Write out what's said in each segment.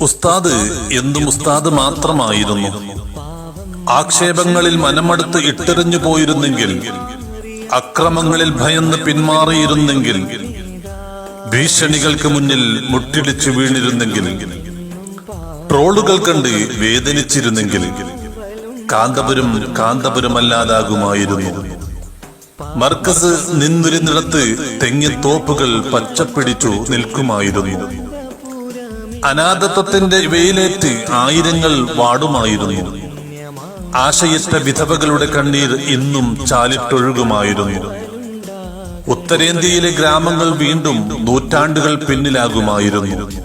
ഉസ്താദ് എന്തും ഉസ്താദ് മാത്രമായിരുന്നു. ആക്ഷേപങ്ങളിൽ മനമടുത്ത് ഇട്ടെറിഞ്ഞു പോയിരുന്നെങ്കിൽ അക്രമങ്ങളിൽ ഭയന്ന് പിന്മാറിയിരുന്നെങ്കിൽ ഭീഷണികൾക്ക് മുന്നിൽ മുട്ടിടിച്ചു വീണിരുന്നെങ്കിൽ ട്രോളുകൾ കണ്ട് വേദനിച്ചിരുന്നെങ്കിൽ കാന്തപുരം കാന്തപുരമല്ലാതാകുമായിരുന്നു. മർക്കസ് നിന്നിരുന്നിടത്ത് തെങ്ങിത്തോപ്പുകൾ പച്ചപ്പിടിച്ചു നിൽക്കുമായിരുന്നു. അനാഥത്വത്തിന്റെ വെയിലേറ്റ് ആയിരങ്ങൾ വാടുമായിരുന്നു ആശയറ്റ വിധവകളുടെ കണ്ണീർ ഇന്നും ചാലിട്ടൊഴുകുമായിരുന്നു. ഉത്തരേന്ത്യയിലെ ഗ്രാമങ്ങൾ വീണ്ടും നൂറ്റാണ്ടുകൾ പിന്നിലാകുമായിരുന്നു.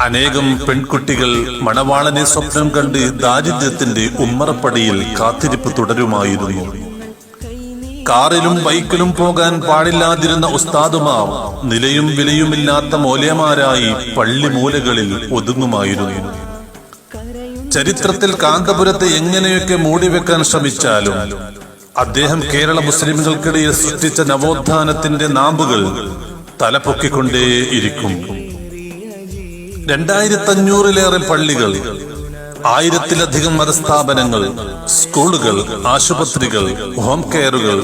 അനേകം പെൺകുട്ടികൾ മണവാളനെ സ്വപ്നം കണ്ട് ദാരിദ്ര്യത്തിന്റെ ഉമ്മറപ്പടിയിൽ കാത്തിരിപ്പ് തുടരുമായിരുന്നു. കാറിലും ബൈക്കിലും പോകാൻ പാടില്ലാതിരുന്ന ഉസ്താദുമാർ നിലയും വിലയുമില്ലാത്ത മൂലയമാരായി പള്ളി മൂലകളിൽ ഒതുങ്ങുമായിരുന്നു. ചരിത്രത്തിൽ കാന്തപുരത്തെ എങ്ങനെയൊക്കെ മൂടിവെക്കാൻ ശ്രമിച്ചാലും അദ്ദേഹം കേരള മുസ്ലിമുകൾക്കിടയിൽ സൃഷ്ടിച്ച നവോത്ഥാനത്തിന്റെ നാമ്പുകൾ തലപൊക്കിക്കൊണ്ടേയിരിക്കും. രണ്ടായിരത്തി അഞ്ഞൂറിലേറെ പള്ളികൾ ആയിരത്തിലധികം മതസ്ഥാപനങ്ങൾ സ്കൂളുകൾ ആശുപത്രികൾ ഹോം കെയറുകൾ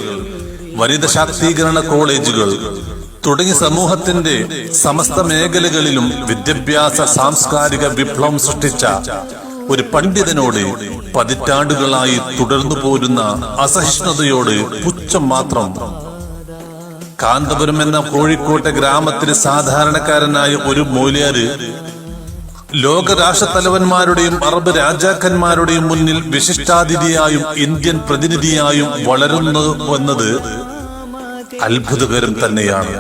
വനിത ശാക്തീകരണ കോളേജുകൾ തുടങ്ങി സമൂഹത്തിന്റെ സമസ്ത മേഖലകളിലും വിദ്യാഭ്യാസ സാംസ്കാരിക വിപ്ലവം സൃഷ്ടിച്ച ഒരു പണ്ഡിതനോട് പതിറ്റാണ്ടുകളായി തുടർന്നു പോരുന്ന അസഹിഷ്ണുതയോട് പുച്ഛം മാത്രം. കാന്തപുരം എന്ന കോഴിക്കോട്ടെ ഗ്രാമത്തിലെ സാധാരണക്കാരനായ ഒരു മൂല്യാര് ലോകരാഷ്ട്രത്തലവന്മാരുടെയും അറബ് രാജാക്കന്മാരുടെയും മുന്നിൽ വിശിഷ്ടാതിഥിയായും ഇന്ത്യൻ പ്രതിനിധിയായും വളരുന്നു എന്നത് അത്ഭുതകരം തന്നെയാണ്.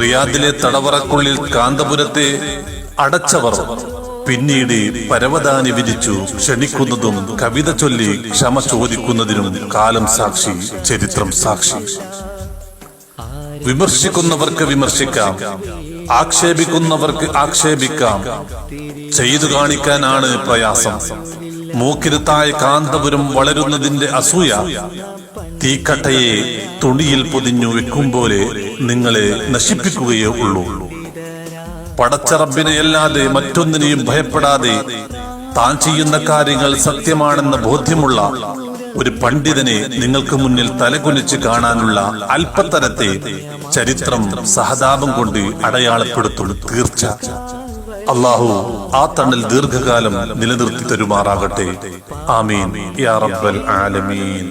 റിയാദിലെ തടവറക്കുള്ളിൽ കാന്തപുരത്തെ അടച്ചവർ പിന്നീട് പരവതാനി വിരിച്ചു ക്ഷണിക്കുന്നതും കവിത ചൊല്ലി ക്ഷമ ചോദിക്കുന്നതിനും കാലം സാക്ഷി ചരിത്രം സാക്ഷി. വിമർശിക്കുന്നവർക്ക് വിമർശിക്കാം. ആക്ഷേപിക്കുന്നവർക്ക് ആക്ഷേപിക്കാം. ചെയ്തു കാണിക്കാനാണ് പ്രയാസം. മൂക്കിരുത്തായ കാന്തപുരം വളരുന്നതിന്റെ അസൂയ. തീക്കട്ടയെ തുണിയിൽ പൊതിഞ്ഞു വെക്കും പോലെ നിങ്ങളെ നശിപ്പിക്കുകയേ ഉള്ളൂ. പടച്ചറബിനെയല്ലാതെ മറ്റൊന്നിനെയും ഭയപ്പെടാതെ താൻ ചെയ്യുന്ന കാര്യങ്ങൾ സത്യമാണെന്ന ബോധ്യമുള്ള ഒരു പണ്ഡിതനെ നിങ്ങൾക്ക് മുന്നിൽ തലകുനിച്ച് കാണാനുള്ള അല്പത്തരത്തെ ചരിത്രം സഹതാപം കൊണ്ട് അടയാളപ്പെടുത്തും തീർച്ച. അള്ളാഹു ആ തണൽ ദീർഘകാലം നിലനിർത്തി തരുമാറാകട്ടെ. ആമീൻ. യാ റബ്ബൽ ആലമീൻ.